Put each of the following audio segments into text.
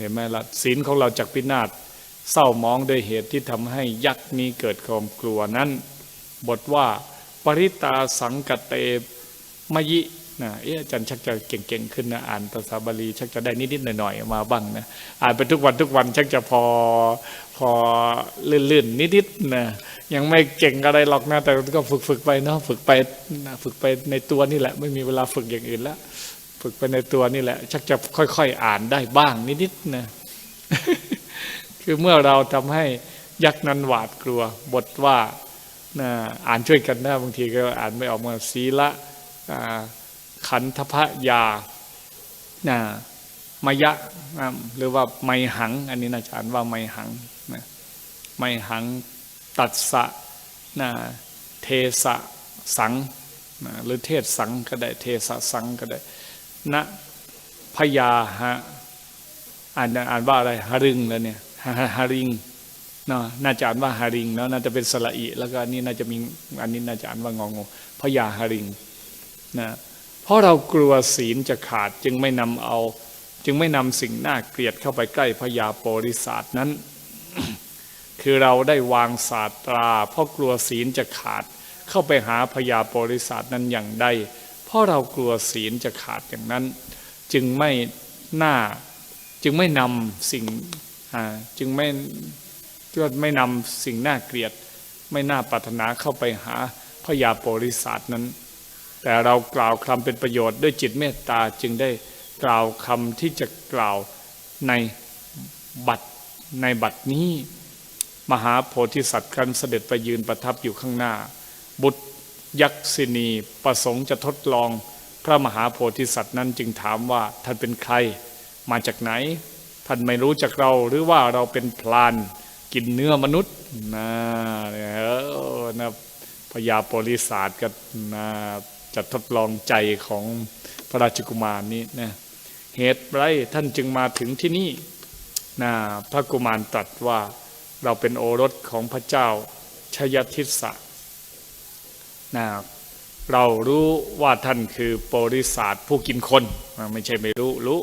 เห็นไหมละศีลของเราจากพินาศเศร้ามองโดยเหตุที่ทำให้ยักษ์นี้เกิดความกลัวนั้น บทว่าปริตาสังกเตมยินะเอ๊ะอาจารย์ชักจะเก่งๆขึ้นนะอ่านภาษาบาลีชักจะได้นิดๆหน่อยๆมาบ้างนะอ่านไปทุกวันทุกวันชักจะพอพอลื่นๆนิดๆนะยังไม่เก่งอะไรหรอกนะแต่ก็ฝึกๆไปเนาะฝึกไปฝึกไปในตัวนี่แหละ ไม่มีเวลาฝึกอย่างอื่นแล้ว ฝึกไปในตัวนี่แหละ ชักจะค่อยๆอ่านได้บ้างนิดๆนะคือเมื่อเราทำให้ยักษ์นั้นหวาดกลัว บทว่านะอ่านช่วยกันนะบางทีก็อ่านไม่ออกมาศีละขันธพยานะมยะนะหรือว่าไมหัง อันนี้นะอาจารย์ว่าไมหังนะไมหังตัดสะนะเทสะสังนะหรือเทศสังก็ได้ เทสะสังก็ได้ นะพยาหะอ่านอ่านว่าอะไรหรึงแล้วเนี่ยหาริงเนาะน่าจะอ่านว่าหาริงเนาะน่าจะเป็นสระอีแล้วก็อันนี้น่าจะมีอันนี้น่าจะอ่านว่างองูพยาหาริงนะเพราะเรากลัวศีลจะขาดจึงไม่นำเอา จึงไม่นำสิ่งน่าเกลียดเข้าไปใกล้พยาโปริศาสนั้น คือเราได้วางศาสตรา เพราะกลัวศีลจะขาดเข้าไปหาพยาโปริศาสนั้นอย่างใด เพราะเรากลัวศีลจะขาดอย่างนั้น จึงไม่น่าจึงไม่นำสิ่งจึงไม่ก็ไม่นำสิ่งน่าเกลียด ไม่น่าปรารถนาเข้าไปหาพยาโปริศาสนั้น แต่เรากล่าวคำเป็นประโยชน์ด้วยจิตเมตตาจึงได้กล่าวคำที่จะกล่าวในบัตรในบัตรนี้ มหาโพธิสัตว์ครั้นเสด็จไปยืนประทับอยู่ข้างหน้า บุตร ยักษินีประสงค์จะทดลองพระมหาโพธิสัตว์นั้นจึงถามว่าท่านเป็นใคร มาจากไหน ท่านไม่รู้จักเราหรือว่าเราเป็นพลานกินเนื้อมนุษย์นะเนี่ยเออนะพญาโพธิสัตว์ก็นะจะทดลองใจของพระราชกุมารนี้นะเหตุไรท่านจึงมาถึงที่นี่นะพระกุมารตรัสว่าเราเป็นโอรสของพระเจ้าชยทิสะ นะเรารู้ว่าท่านคือโปริศาสผู้กินคน ไม่ใช่ไม่รู้รู้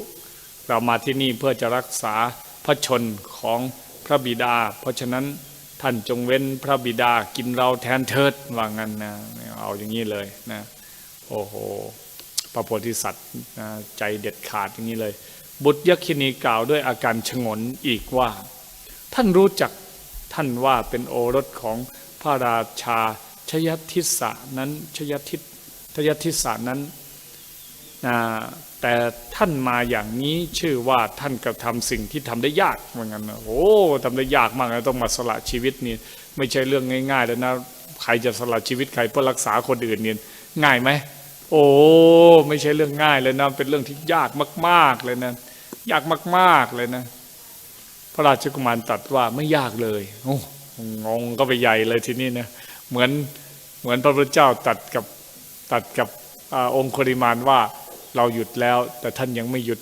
เรามาที่นี่เพื่อจะรักษาพระชนของพระบิดา เพราะฉะนั้นท่านจงเว้นพระบิดากินเราแทนเถิดว่างั้นนะเอาอย่างนี้เลยนะโอ้โหพระโพธิสัตว์นะใจเด็ดขาดอย่างนี้เลย บุตรยักษินีกล่าวด้วยอาการฉงนอีกว่า ท่านรู้จักท่านว่าเป็นโอรสของพระราชา ชยทิสะนั้นชยทิศชยทิสะนั้นแต่ท่านมาอย่างนี้ชื่อว่าท่านกระทำสิ่งที่ทำได้ยากเหมือนกันนะโอ้ทำได้ยากมากนะต้องมาสละชีวิตนี่ไม่ใช่เรื่องง่ายๆแล้วนะใครจะสละชีวิตใครเพื่อรักษาคนอื่นเนี่ยง่ายไหมโอ้ไม่ใช่เรื่องง่ายเลยนะเป็นเรื่องที่ยากมาก ๆเลยนะยากมาก ๆเลยนะ พระราชกุมารตรัสว่าไม่ยากเลยโอ้งงก็ไปใหญ่เลยทีนี้นะ เหมือนเหมือนพระพุทธเจ้าตัดกับตัดกับอาองคุริมานว่าเราหยุดแล้ว แต่ท่านยังไม่หยุด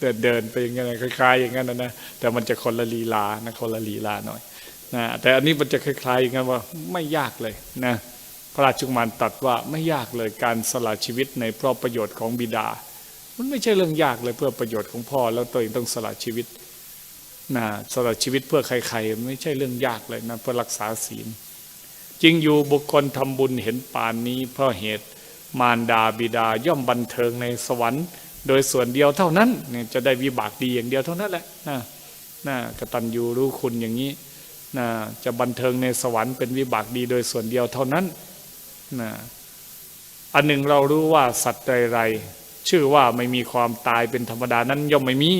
เดินเดินไปอย่างนั้นนะคล้ายๆ อย่างนั้นนะแต่มันจะคนละลีลานะคนละลีลาหน่อยนะแต่อันนี้มันจะคล้ายๆอย่างนั้นว่าไม่ยากเลยนะพระราชุมารตรัสว่าไม่ยากเลยการสละชีวิตในเพราะประโยชน์ของบิดา มันไม่ใช่เรื่องยากเลยเพื่อประโยชน์ของพ่อ แล้วตัวเองต้องสละชีวิตนะสละชีวิตเพื่อใครๆไม่ใช่เรื่องยากเลยนะเพื่อรักษาศีล จริงอยู่บุคคลทำบุญเห็นปานนี้ เพราะเหตุมารดาบิดาย่อมบันเทิงในสวรรค์ โดยส่วนเดียวเท่านั้นเนี่ยจะได้วิบากดีอย่างเดียวเท่านั้นแหละนะนะกตัญญูรู้คุณอย่างนี้นะจะบันเทิงในสวรรค์เป็นวิบากดีโดยส่วนเดียวเท่านั้นนะอันหนึ่งเรารู้ว่าสัตว์ใดๆชื่อว่าไม่มีความตายเป็นธรรมดานั้นย่อมไม่มี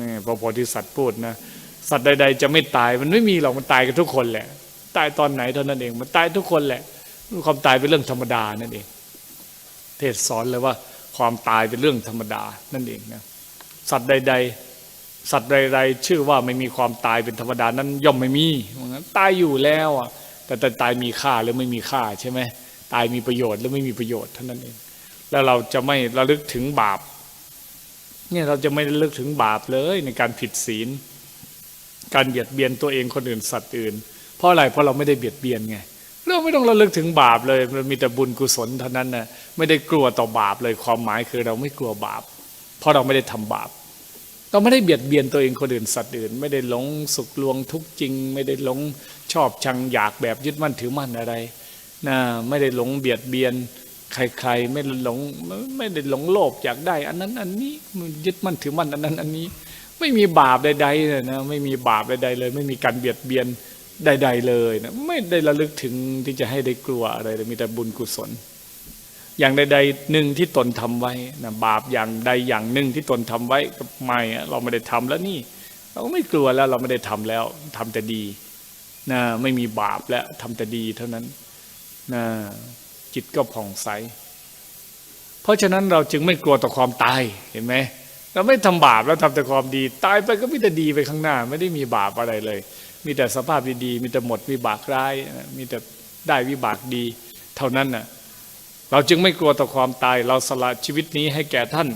นี่พระโพธิสัตว์พูดนะสัตว์ใด ๆ จะไม่ตายมันไม่มีหรอกมันตายกันทุกคนแหละ ตายตอนไหนเท่านั้นเอง มันตายทุกคนแหละความตายเป็นเรื่องธรรมดานั่นเอง เทศสอนเลยว่า ความตายเป็นเรื่องธรรมดานั่นเองนะสัตว์ใด ๆ สัตว์ใดๆชื่อว่าไม่มีความตายเป็นธรรมดานั้นย่อมไม่มีว่างั้นตายอยู่แล้วอะแต่แต่ตายมีค่าหรือไม่มีค่าใช่ไหมตายมีประโยชน์หรือไม่มีประโยชน์เท่านั้นเอง แล้วเราจะไม่ระลึกถึงบาปเนี่ยเราจะไม่ระลึกถึงบาปเลยในการผิดศีล การเบียดเบียนตัวเองคนอื่นสัตว์อื่น เพราะอะไรเพราะเราไม่ได้เบียดเบียนไงเราไม่ต้องระลึกถึงบาปเลยมันมีแต่บุญกุศลเท่านั้นนะไม่ได้กลัวต่อบาปเลยความหมายคือเราไม่กลัวบาป เพราะเราไม่ได้ทำบาป เราไม่ได้เบียดเบียนตัวเองคนอื่นสัตว์อื่น ไม่ได้หลงสุขลวงทุกจริง ไม่ได้หลงชอบชังอยากแบบยึดมั่นถือมั่นอะไรนะไม่ได้หลงเบียดเบียน ใครๆ ไม่หลงไม่ได้หลงโลภอยากได้ อันนั้นอันนี้ยึดมั่นถือมั่นอันนั้นอันนี้ ไม่มีบาปใดๆเลยนะไม่มีบาปใดๆเลย ไม่มีการเบียดเบียน ใด ๆ เลยนะไม่ได้ระลึกถึงที่จะให้ได้กลัวอะไรมีแต่บุญกุศล อย่างใดๆหนึ่งที่ตนทำไว้นะบาปอย่างใดอย่างหนึ่งที่ตนทำไว้ก็ไม่เราไม่ได้ทำแล้วนี่ เราไม่กลัวแล้วเราไม่ได้ทำแล้วทำแต่ดีนะไม่มีบาปแล้วทำแต่ดีเท่านั้นนะจิตก็ผ่องใส เพราะฉะนั้นเราจึงไม่กลัวต่อความตายเห็นไหมเราไม่ทำบาปแล้วทำแต่ความดี ตายไปก็มีแต่ดีไปข้างหน้า ไม่ได้มีบาปอะไรเลย มีแต่สภาพดีๆมีแต่หมดวิบากร้าย มีแต่ได้วิบากดี เท่านั้นน่ะเราจึงไม่กลัวต่อความตาย เราสละชีวิตนี้ให้แก่ท่าน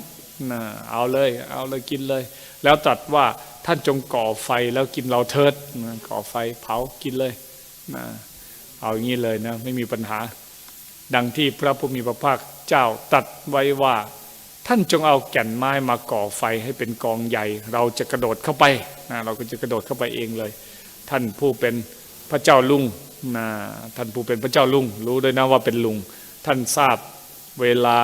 นะเอาเลย เอาเลยกินเลย แล้วตรัสว่าท่านจงก่อไฟแล้วกินเราเถิดนะก่อไฟเผากินเลยนะเอาอย่างนี้เลยนะไม่มีปัญหา ดังที่พระผู้มีพระภาคเจ้าตรัสไว้ว่า ท่านจงเอาแก่นไม้มาก่อไฟให้เป็นกองใหญ่ เราจะกระโดดเข้าไปนะเราก็จะกระโดดเข้าไปเองเลย ท่านผู้เป็นพระเจ้าลุงนะท่านผู้เป็นพระเจ้าลุง รู้ด้วยนะว่าเป็นลุง ท่านทราบเวลา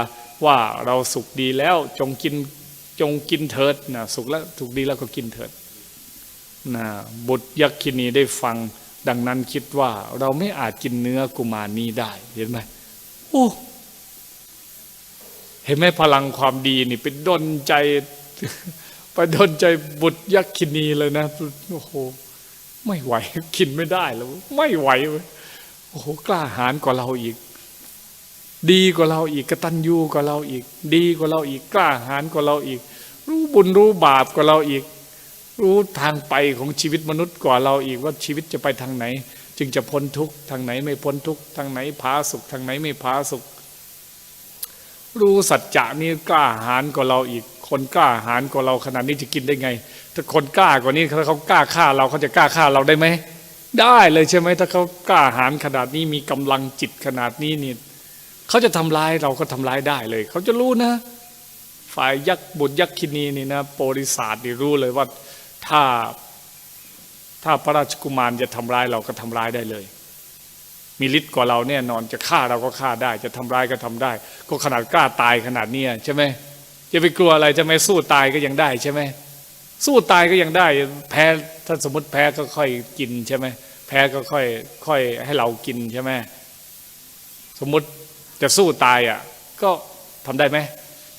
ว่าเราสุขดีแล้วจงกินจงกินเถิดนะสุขแล้วสุขดีแล้วก็กินเถิดนะบุตรยักษินีได้ฟังดังนั้นคิดว่าเราไม่อาจกินเนื้อกุมารนี้ได้เห็นไหมโอ้เห็นไหมพลังความดีนี่เป็นดนใจไปดนใจบุตรยักษินีเลยนะโอ้โห ไม่ไหวกินไม่ได้แล้ว ไม่ไหวเว้ยโอ้โหกล้าหาญกว่าเราอีก ดีกว่าเราอีกกระตัญญูกว่าเราอีก ดีกว่าเราอีกกล้าหาญกว่าเราอีก รู้บุญรู้บาปกว่าเราอีก รู้ทางไปของชีวิตมนุษย์กว่าเราอีกว่าชีวิตจะไปทางไหน จึงจะพ้นทุกข์ทางไหนไม่พ้นทุกข์ทางไหนผาสุขทางไหนไม่ผาสุขรู้สัจจะนี่กล้าหาญกว่าเราอีก คนกล้าหาญกว่าเราขนาดนี้จะกินได้ไง ถ้าคนกล้ากว่านี้ถ้าเขากล้าฆ่าเราเขาจะกล้าฆ่าเราได้ไหมได้เลยใช่ไหมถ้าเขากล้าหาญขนาดนี้มีกำลังจิตขนาดนี้นี่เขาจะทำร้ายเราก็ทำร้ายได้เลย เขาจะรู้นะ ฝ่ายยักษ์บุตรยักษินีนี่นะโปริศาสตร์นี่รู้เลยว่าถ้าถ้าพระราชกุมารจะทำร้ายเราก็ทำร้ายได้เลย มีฤทธิ์กว่าเราแน่นอนจะฆ่าเราก็ฆ่าได้ จะทำร้ายก็ทำได้ ก็ขนาดกล้าตายขนาดเนี้ใช่ไหม จะไปกลัวอะไรจะไม่สู้ตายก็ยังได้ใช่ไหมสู้ตายก็ยังได้ แพ้ถ้าสมมติแพ้ก็ค่อยกินใช่ไหมแพ้ก็ค่อยค่อยให้เรากินใช่ไหมสมมติจะสู้ตายอะ ก็ทำได้ไหม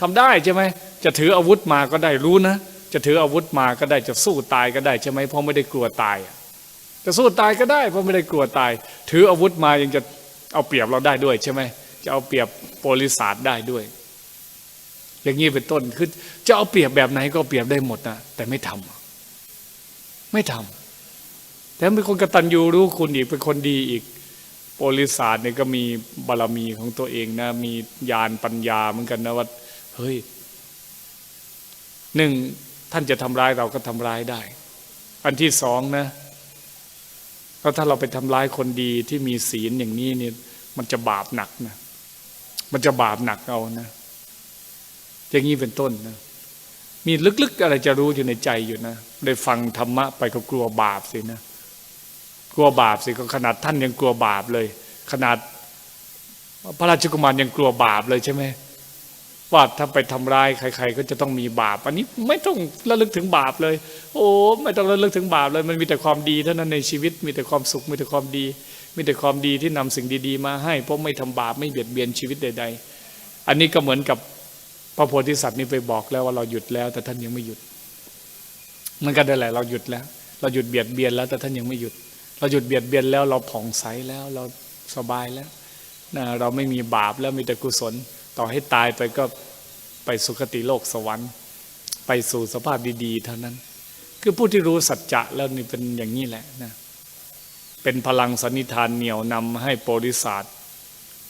ทำได้ใช่ไหมจะถืออาวุธมาก็ได้รู้นะจะถืออาวุธมาก็ได้จะสู้ตายก็ได้ใช่ไหมเพราะไม่ได้กลัวตายจะสู้ตายก็ได้เพราะไม่ได้กลัวตาย ถืออาวุธมายังจะเอาเปรียบเราได้ด้วยใช่ไหมจะเอาเปรียบโปลิศาสได้ด้วย อย่างนี้เป็นต้นคือจะเอาเปรียบแบบไหนก็เปรียบได้หมดนะแต่ไม่ทำไม่ทำแต่เป็นคนกตัญญูรู้คุณอีกเป็นคนดีอีกโปลิศาสเนี่ยก็มีบารมีของตัวเองนะ มีญาณปัญญาเหมือนกันนะว่าเฮ้ยหนึ่งท่านจะทำร้ายเราก็ทำร้ายได้ อันที่สองนะเพราะถ้าเราไปทำร้ายคนดีที่มีศีลอย่างนี้เนี่ยมันจะบาปหนักนะ มันจะบาปหนักเอานะ อย่างนี้เป็นต้นนะมีลึกๆอะไรจะรู้อยู่ในใจอยู่นะ ได้ฟังธรรมะไปก็กลัวบาปสินะ กลัวบาปสิก็ขนาดท่านยังกลัวบาปเลย ขนาดพระราชกุมารยังกลัวบาปเลยใช่ไหมว่าถ้าไปทำร้ายใคร ๆ ก็จะต้องมีบาป อันนี้ไม่ต้องระลึกถึงบาปเลย โอ้ไม่ต้องระลึกถึงบาปเลย มันมีแต่ความดีเท่านั้นในชีวิต มีแต่ความสุข มีแต่ความดี มีแต่ความดีที่นำสิ่งดี ๆ มาให้เพราะไม่ทำบาปไม่เบียดเบียนชีวิตใด ๆ อันนี้ก็เหมือนกับ พระโพธิสัตว์นี่ไปบอกแล้วว่าเราหยุดแล้ว แต่ท่านยังไม่หยุดมันก็ได้แหละเราหยุดแล้ว เราหยุดเบียดเบียนแล้ว แต่ท่านยังไม่หยุด เราหยุดเบียดเบียนแล้ว เราผ่องใสแล้ว เราสบายแล้วนะเราไม่มีบาปแล้วมีแต่กุศล ต่อให้ตายไปก็ไปสุคติโลกสวรรค์ ไปสู่สภาพดี ๆ เท่านั้น คือผู้ที่รู้สัจจะแล้วนี่เป็นอย่างนี้แหละนะเป็นพลังสันนิธานเหนี่ยวนำให้โปริศาส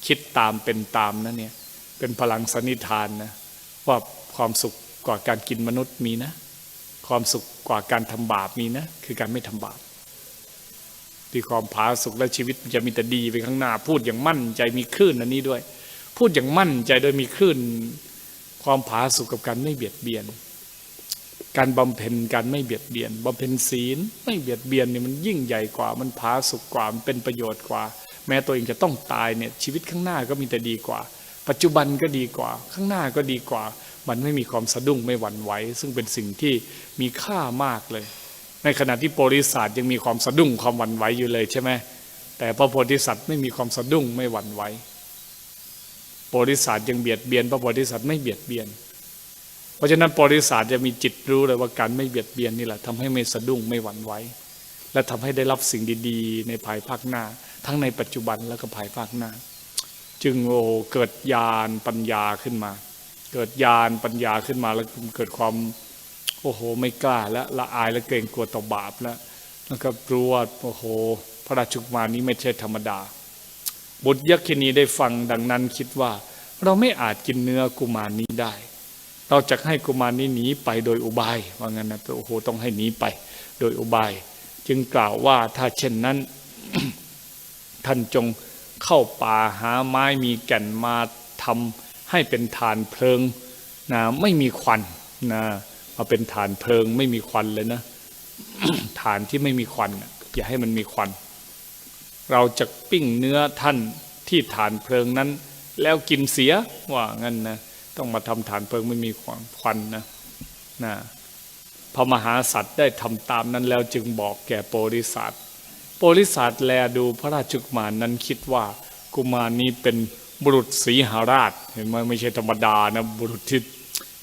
คิดตามเป็นตามนะเนี่ยเป็นพลังสันนิธานนะ ว่าความสุขกว่าการกินมนุษย์มีนะ ความสุขกว่าการทำบาปมีนะ คือการไม่ทำบาปที่ความผาสุกและชีวิตมันจะมีแต่ดีไปข้างหน้า พูดอย่างมั่นใจมีคลื่นอันนี้ด้วย พูดอย่างมั่นใจโดยมีคลื่น ความผาสุกกับการไม่เบียดเบียน การบำเพ็ญการไม่เบียดเบียนบำเพ็ญศีลไม่เบียดเบียนเนี่ยมันยิ่งใหญ่กว่า มันผาสุกกว่ามันเป็นประโยชน์กว่า แม้ตัวเองจะต้องตายเนี่ยชีวิตข้างหน้าก็มีแต่ดีกว่า ปัจจุบันก็ดีกว่า ข้างหน้าก็ดีกว่า มันไม่มีความสะดุ้งไม่หวั่นไหวซึ่งเป็นสิ่งที่มีค่ามากเลย ในขณะที่โพธิสัตว์ยังมีความสะดุ้งความหวั่นไหวอยู่เลยใช่ไหมแต่พระโพธิสัตว์ไม่มีความสะดุ้งไม่หวั่นไหวโพธิสัตว์ยังเบียดเบียนพระโพธิสัตว์ไม่เบียดเบียน เพราะฉะนั้นโพธิสัตว์จะมีจิตรู้เลยว่าการไม่เบียดเบียนนี่แหละทำให้ไม่สะดุ้งไม่หวั่นไหวและทำให้ได้รับสิ่งดี ๆ ในภายภาคหน้า ทั้งในปัจจุบันแล้วก็ภายภาคหน้า จึงโอ้เกิดญาณปัญญาขึ้นมา เกิดญาณปัญญาขึ้นมาแล้วเกิดความโอ้โห ไม่กล้าและละอายและเกรงกลัวต่อบาปแล้วแล้วก็รู้ว่าโอ้โห พระราชกุมารนี้ไม่ใช่ธรรมดา บุตรยักษินีได้ฟังดังนั้นคิดว่า เราไม่อาจกินเนื้อกุมารนี้ได้ เราจะให้กุมารนี้หนีไปโดยอุบายว่างั้นนะโอ้โหต้องให้หนีไป โดยอุบาย จึงกล่าวว่าถ้าเช่นนั้น ท่านจง เข้าป่าหาไม้มีแก่นมาทำให้เป็นฐานเพลิงนะไม่มีควันนะมาเป็นฐานเพลิงไม่มีควันเลยนะฐานที่ไม่มีควันอย่าให้มันมีควัน เราจะปิ้งเนื้อท่านที่ฐานเพลิงนั้น แล้วกินเสียว่างั้นนะต้องมาทำฐานเพลิงไม่มีควันนะนะพระมหาสัตว์ได้ทำตามนั้นแล้วจึงบอกแก่โพธิสัตว์ โพธิสัตว์แลดูพระราชกุมารนั้นคิดว่ากุมารนี้เป็นบุรุษสีหราชเห็นไหมไม่ใช่ธรรมดานะบุรุษที่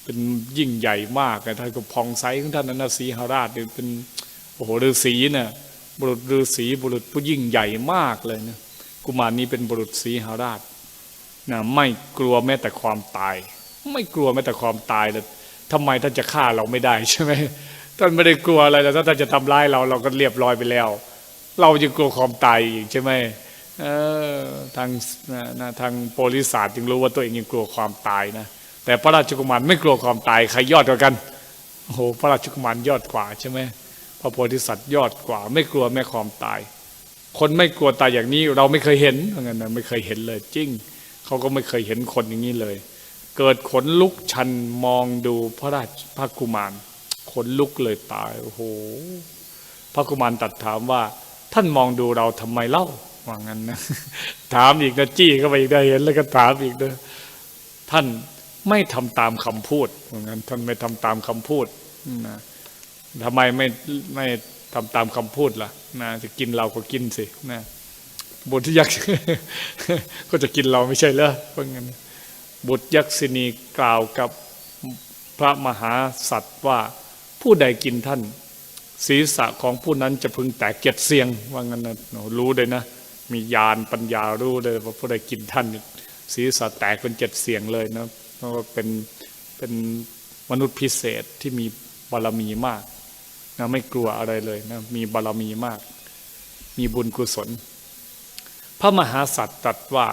เป็นยิ่งใหญ่มากนะท่านก็พองใสของท่านนั้นนะสีหราชเนี่ยเป็นโอ้โหฤาษีนะบุรุษฤาษีบุรุษผู้ยิ่งใหญ่มากเลยนะกุมารนี้เป็นบุรุษสีหราชนะไม่กลัวแม้แต่ความตาย ไม่กลัวแม้แต่ความตายเลยทำไมท่านจะฆ่าเราไม่ได้ใช่ไหมท่านไม่ได้กลัวอะไรแต่ถ้าท่านจะทำร้ายเราเราก็เรียบร้อยไปแล้ว เราจะกลัวความตายอีกใช่ไหมเออทางนะทางโพลิสาจึงรู้ว่าตัวเองยังกลัวความตายนะแต่พระราชกุมารไม่กลัวความตายใครยอดกว่ากันโอ้โหพระราชกุมารยอดกว่าใช่ไหมพระโพธิสัตว์ยอดกว่า ไม่กลัวแม้ความตาย คนไม่กลัวตายอย่างนี้เราไม่เคยเห็นเหมือนกันนะไม่เคยเห็นเลยจริงเขาก็ไม่เคยเห็นคนอย่างนี้เลย เกิดขนลุกชันมองดูพระราชพระกุมารขนลุกเลยตายโอ้โหพระกุมารตัดถามว่า ท่านมองดูเราทำไมเล่าว่างั้นนะถามอีกนะจี้เข้าไปอีกได้เห็นแล้วก็ถามอีกนะท่านไม่ทำตามคำพูดว่างั้น ท่านไม่ทำตามคำพูดนะทำไมไม่ไม่ทำตามคำพูดล่ะนะจะกินเราก็กินสินะบุตรยักษ์ก็จะกินเราไม่ใช่เหรอเพราะงั้นบุตรยักษินีกล่าวกับพระมหาสัตว์ว่าผู้ใดกินท่าน ศีรษะของผู้นั้นจะพึงแตกเกียดเสียง ว่างั้นนะรู้เลยนะ มีญาณปัญญารู้เลยว่าผู้ใดกินท่าน ศีรษะแตกเป็นเจ็ดเสียงเลยนะเพราะว่าเป็นเป็นมนุษย์พิเศษที่มีบารมีมากนะไม่กลัวอะไรเลยนะมีบารมีมาก มีบุญกุศล พระมหาสัตว์ตรัสว่า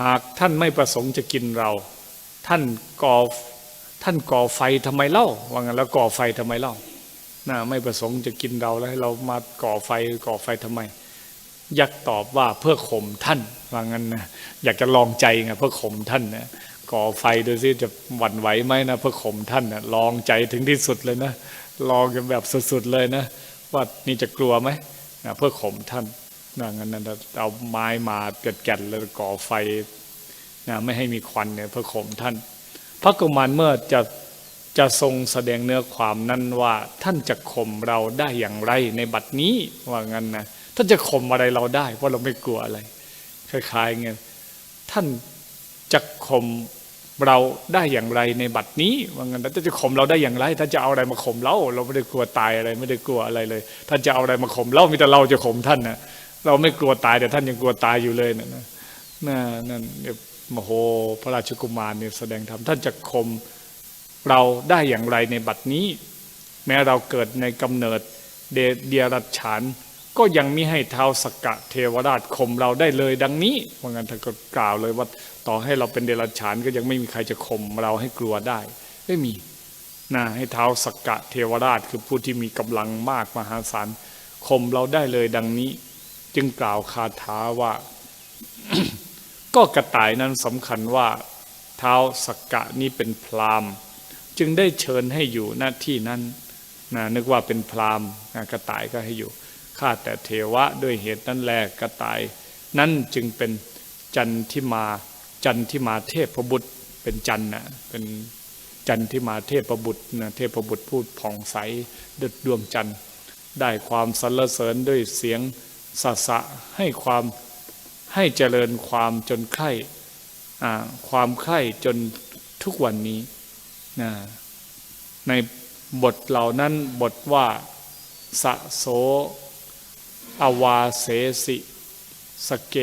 หากท่านไม่ประสงค์จะกินเรา ท่านก่อท่านก่อไฟทำไมเล่าว่างั้นแล้วก่อไฟทำไมเล่า น่าไม่ประสงค์จะกินเราแล้วให้เรามาก่อไฟก่อไฟทำไม ยักษ์ตอบว่าเพื่อข่มท่านว่างั้นนะอยากจะลองใจไงเพื่อข่มท่านนะก่อไฟดูซิจะหวั่นไหวไหมนะเพื่อข่มท่านนะลองใจถึงที่สุดเลยนะลองกันแบบสุดๆเลยนะว่านี่จะกลัวไหมนะเพื่อข่มท่านนะงั้นนะเอาไม้มาเกิดแก่นแล้วก่อไฟนะไม่ให้มีควันเนี่ยเพื่อข่มท่าน พระกุมารเมื่อจะ จะทรงแสดงเนื้อความนั้นว่า ท่านจะข่มเราได้อย่างไรในบัดนี้ว่างั้นนะท่านจะข่มอะไรเราได้ เพราะเราไม่กลัวอะไรคล้ายๆเงี้ยท่านจะข่มเราได้อย่างไรในบัดนี้ว่างั้นท่านจะข่มเราได้อย่างไรท่านจะเอาอะไรมาข่มเรา เราไม่ได้กลัวตายอะไรไม่ได้กลัวอะไรเลย ท่านจะเอาอะไรมาข่มเรามีแต่เราจะข่มท่านนะเราไม่กลัวตายแต่ท่านยังกลัวตายอยู่เลยนะนะนั่นมโหพระราชกุมารเนี่ยแสดงธรรมท่านจะข่ม เราได้อย่างไรในบัดนี้ แม้เราเกิดในกำเนิดเดเดียรัจฉานก็ยังมิให้เท้าสกกะเทวราชข่มเราได้เลยดังนี้ว่าะงั้นท่านก็กล่าวเลยว่าต่อให้เราเป็นเดรัจฉานก็ยังไม่มีใครจะข่มเราให้กลัวได้ ไม่มีนะให้เท้าสกกะเทวราชคือผู้ที่มีกำลังมากมหาศาลข่มเราได้เลยดังนี้ จึงกล่าวคาถาว่า ก็กระต่ายนั้นสำคัญว่า เท้าสกกะนี้เป็นพราม จึงได้เชิญให้อยู่หน้าที่นั้นนะนึกว่าเป็นพราหมณ์กระต่ายก็ให้อยู่ข้าแต่เทวะด้วยเหตุนั้นแลกระต่าย นั้นจึงเป็นจันทิมาจันทิมาเทพบุตรเป็นจันนะเป็นจันทิมาเทพบุตรนะเทพบุตรพูดผ่องใสดุจดวงจันทร์ได้ความสรรเสริญด้วยเสียงสะสะให้ความให้เจริญความจนใคร่ความใคร่จนทุกวันนี้ นะในบทเหล่านั้นบทว่าสะโสอวาเสสิสเก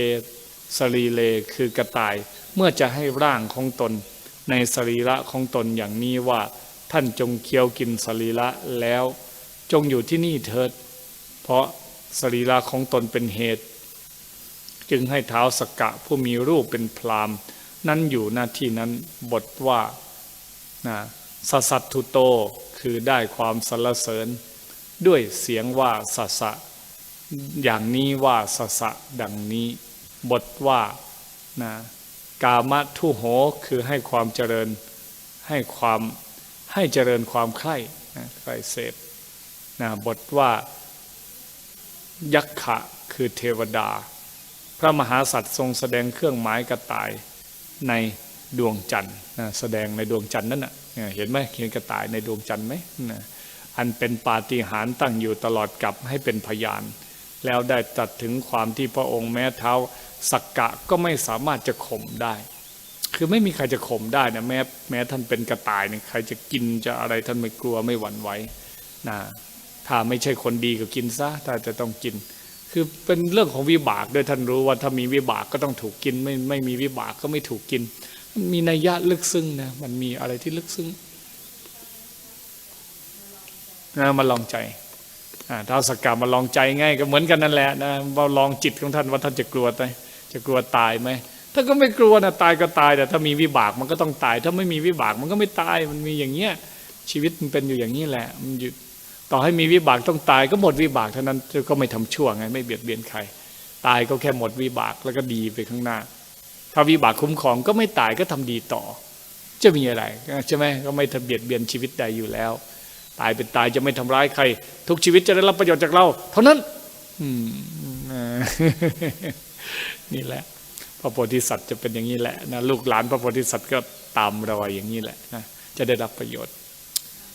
สรีเลคือกระต่าย เมื่อจะให้ร่างของตน ในสรีระของตนอย่างนี้ว่า ท่านจงเคี้ยวกินสรีระแล้ว จงอยู่ที่นี่เถิด เพราะสรีระของตนเป็นเหตุ จึงให้เท้าสกกะผู้มีรูปเป็นพรามนั้นอยู่หน้าที่นั้นบทว่า นะสสัตทุโตคือได้ความสรรเสริญ ด้วยเสียงว่าสสะอย่างนี้ว่าสสะดังนี้ บทว่านะกามทุโหคือให้ความเจริญให้ความให้เจริญความใคร่นะใคร่เสพนะบทว่า ยักขะคือเทวดา พระมหาสัตว์ทรงแสดงเครื่องหมายกระต่ายใน ดวงจันทร์แสดงในดวงจันทร์นั่นนะเนี่ยเห็นไหมเขียนกระต่ายในดวงจันทร์ไหมอันเป็นปาฏิหาริย์ตั้งอยู่ตลอดกับให้เป็นพยาน แล้วได้ตัดถึงความที่พระองค์แม้เท้าสักกะก็ไม่สามารถจะข่มได้ คือไม่มีใครจะข่มได้นะแม้แม้ท่านเป็นกระต่ายเนี่ยใครจะกินจะอะไรท่านไม่กลัวไม่หวั่นไหวนะถ้าไม่ใช่คนดีก็กินซะถ้าจะต้องกิน คือเป็นเรื่องของวิบากด้วยท่านรู้ว่าถ้ามีวิบากก็ต้องถูกกินไม่ไม่มีวิบากก็ไม่ถูกกิน มันมีนัยยะลึกซึ้งนะมันมีอะไรที่ลึกซึ้งนะมาลองใจอ่าท้าวสกกามาลองใจง่ายก็เหมือนกันนั่นแหละนะว่าลองจิตของท่านว่าท่านจะกลัวไหมจะกลัวตายไหมถ้าก็ไม่กลัวนะตายก็ตาย แต่ถ้ามีวิบากมันก็ต้องตาย ถ้าไม่มีวิบากมันก็ไม่ตายมันมีอย่างเงี้ยชีวิตมันเป็นอยู่อย่างนี้แหละมันอยู่ต่อให้มีวิบากต้องตายก็หมดวิบากเท่านั้นก็ไม่ทำชั่วไงไม่เบียดเบียนใคร ตายก็แค่หมดวิบากแล้วก็ดีไปข้างหน้า ถ้าวิบากคุ้มครองก็ไม่ตายก็ทำดีต่อ จะมีอะไรใช่ไหมก็ไม่ทำเบียดเบียนชีวิตใดอยู่แล้ว ตายเป็นตายจะไม่ทำร้ายใคร ทุกชีวิตจะได้รับประโยชน์จากเรา เท่านั้นนี่แหละ พระโพธิสัตว์จะเป็นอย่างนี้แหละนะลูกหลานพระโพธิสัตว์ก็ตามรอยอย่างนี้แหละนะจะได้รับประโยชน์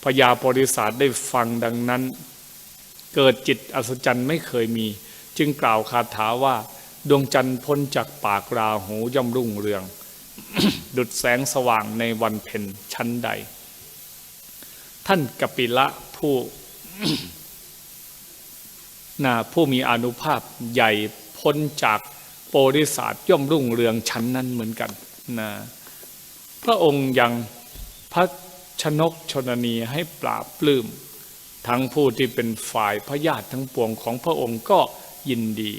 พญาโพธิสัตว์ได้ฟังดังนั้น เกิดจิตอัศจรรย์ไม่เคยมี จึงกล่าวคาถาว่า ดวงจันทร์พ้นจากปากราหูย่อมรุ่งเรือง ดุดแสงสว่างในวันเพ็ญชั้นใด ท่านกปิละผู้นะผู้มีอนุภาพใหญ่พ้นจากโปริศาสตร์ย่อมรุ่งเรืองชั้นนั้นเหมือนกันนะพระองค์ยังพระชนกชนนีให้ปราบปลื้มทั้งผู้ที่เป็นฝ่ายพระญาติทั้งปวงของพระองค์ก็ยินดี